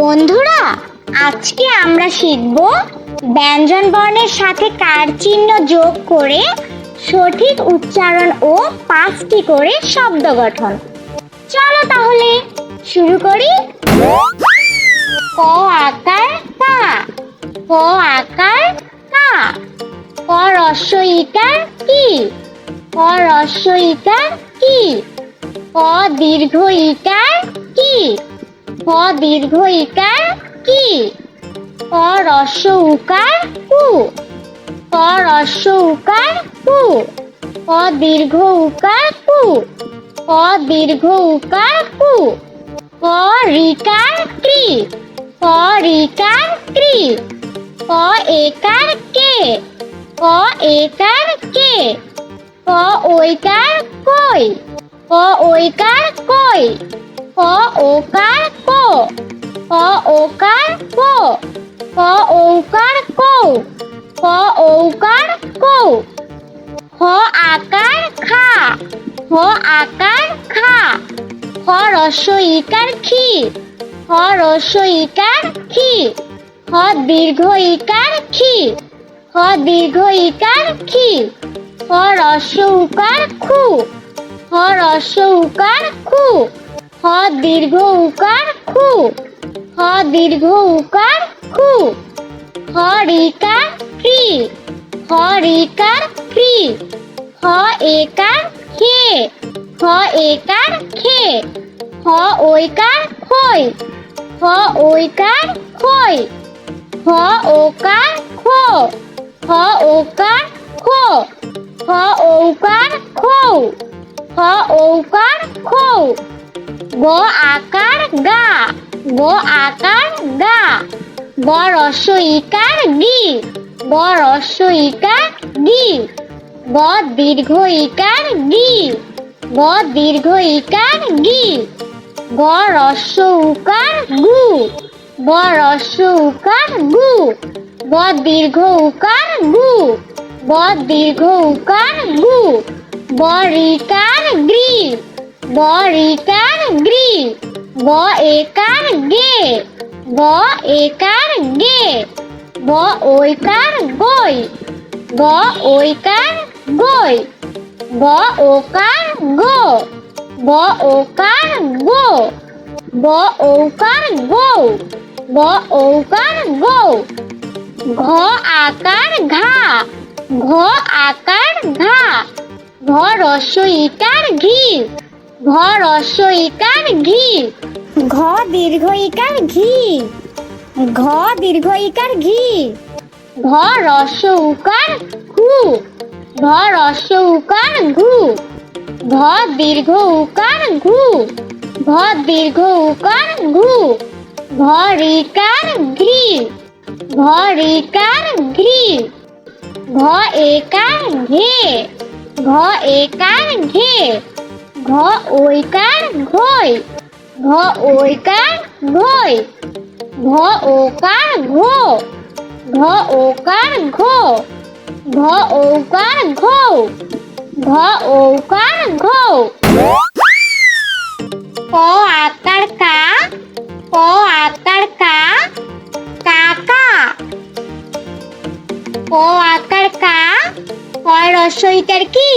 বন্ধুরা, আজকে আমরা শিখব ব্যঞ্জন বর্ণের সাথে কার চিহ্ন যোগ করে সঠিক উচ্চারণ ও পাঁচটি করে শব্দ গঠন। চলো তাহলে, শুরু করি। ক আকার, কা। ক আকার, কা। ক রস্য ইকার, কি? ক রস্য ইকার, কি? ক দীর্ঘ ইকার, কি? ক দীর্ঘ ইকার কি? ক রস্য উকার কু? ক রস্য উকার কু? ক দীর্ঘ উকার কু? ক দীর্ঘ উকার কু? ক রিকার ক্রি ক? রিকার ক্রি ক? একার কে? ক একার কে? ক ওইকার কই? ক ওইকার কই? ক ওকার কো। ক ওকার কো। ক ঔকার কো। ক ঔকার কো। খ আকার খা। খ আকার খা। খ রস্য ইকার খি। খ রস্য ইকার খি। খ দীর্ঘ ইকার খি। খ দীর্ঘ ইকার খি। খ রস্য উকার খু। খ রস্য উকার খু। খ দীর্ঘ উকার খু খ দীর্ঘ উকার খু খ রিকার ক্রি খ রিকার ক্রি খ একার খে খ একার খে খ ওইকার খই খ ওইকার খই খ ওকার খো খ ওকার খো খ ঔকার খো খ ঔকার খো গ আকার গা, গ আকার গা, গ রস্য ইকার গি, গ রস্য ইকার গি, গ দীর্ঘ ইকার গি, গ দীর্ঘ ইকার গি, গ রস্য উকার গু, গ রস্য উকার গু, গ দীর্ঘ উকার গু, গ দীর্ঘ উকার গু, গ রিকার গ্রি গ রিকার গ্রি, গ একার গে, গ একার গে, গ ওইকার গই, গ ওইকার গই, গ ওকার গো, গ ওকার গো, গ ঔকার গো, গ ঔকার গো, ঘ আকার ঘা, ঘ আকার ঘা, ঘ রস্য ঘি। ঘ। রস্য ইকার ঘি। ঘ দীর্ঘ ইকার ঘি। ঘ দীর্ঘ ইকার ঘি। ঘ রস্য উকার ঘু। ঘ রস্য উকার ঘু। ঘ দীর্ঘ উকার ঘু। ঘ দীর্ঘ উকার ঘু। ঘ রিকার ঘ্রি ঘ। রিকার ঘ্রি ঘ একার ঘে। ঘ একার ঘে। ঘ ওইকার ঘই। ঘ ওইকার ঘই। ঘ ওকার ঘো। ঘ ওকার ঘো। ঘ ওকার ঘো। ঘ ওকার ঘো। ক আকার কা। ক আকার কা। কাকা। ক আকার কা। কয় রসইকার কি?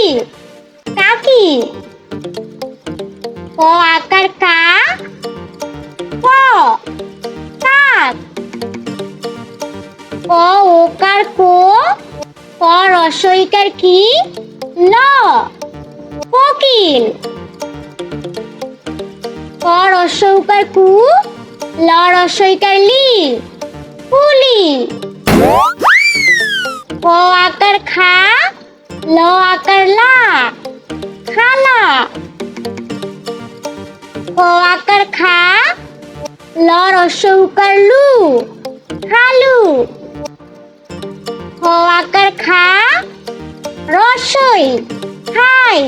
কাকি। ক আকার কা? ক? কাক? ক ওকার কো? ক রসইকার কি? ল কোকিল? ক রসৌকার কু? ল রসইকার লি? কুলি ক আকার খা? ল আকার লা? ক আকার খা। ল রসৌকার লু খালু খ আকার খা। রসই। খাই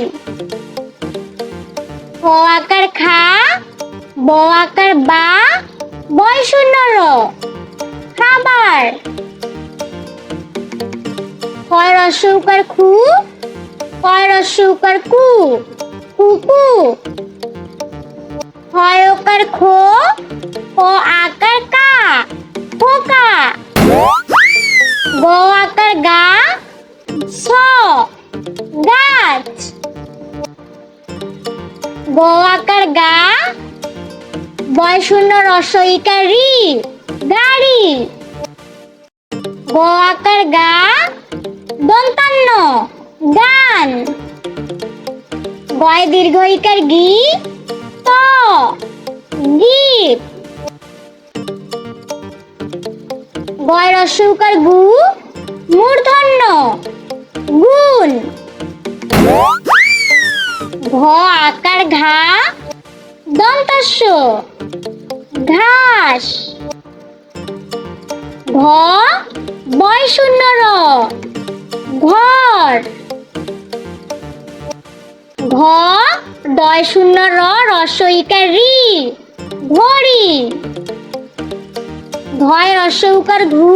খ আকার খা। ব আকার বা। বয় শূন্য র খাবার। কয় রসৌকার খু। কয় রসৌকার কু। কুকু। হয় ওকার খো ও আকার কা খোকা গ আকার গা, স, গাছ। গ আকার গা বয় শূন্য রসইকার রি গাড়ি। গ আকার গা, দন্তান্ন, গান। গয় দীর্ঘইকার গি ত? গীত গয় গু মূর্ধন্য, গুণ। ঘ আকার ঘা দন্তস্য ঘাস। ঘ বয় র, ঘর। ঘ দয় শূন্য র রস্বইকার রি ঘড়ি। ধয় রস্যউকার ঘু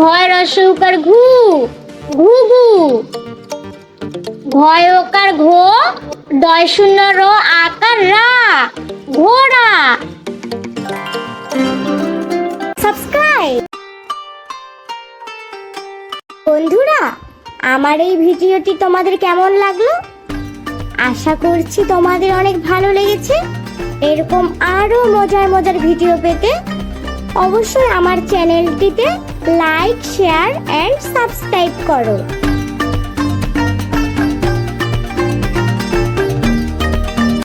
ভয় রস্যউকার ঘু ঘুঘু ভয় ওকার ঘো, দয় শূন্য র, আকার রা, ঘোড়া। সাবস্ক্রাইব। বন্ধুরা, আমার এই ভিডিওটি তোমাদের কেমন লাগল? আশা করছি তোমাদের অনেক ভালো লেগেছে। এরকম আরও মজার মজার ভিডিও পেতে অবশ্যই আমার চ্যানেলটিতে লাইক শেয়ার অ্যান্ড সাবস্ক্রাইব করো।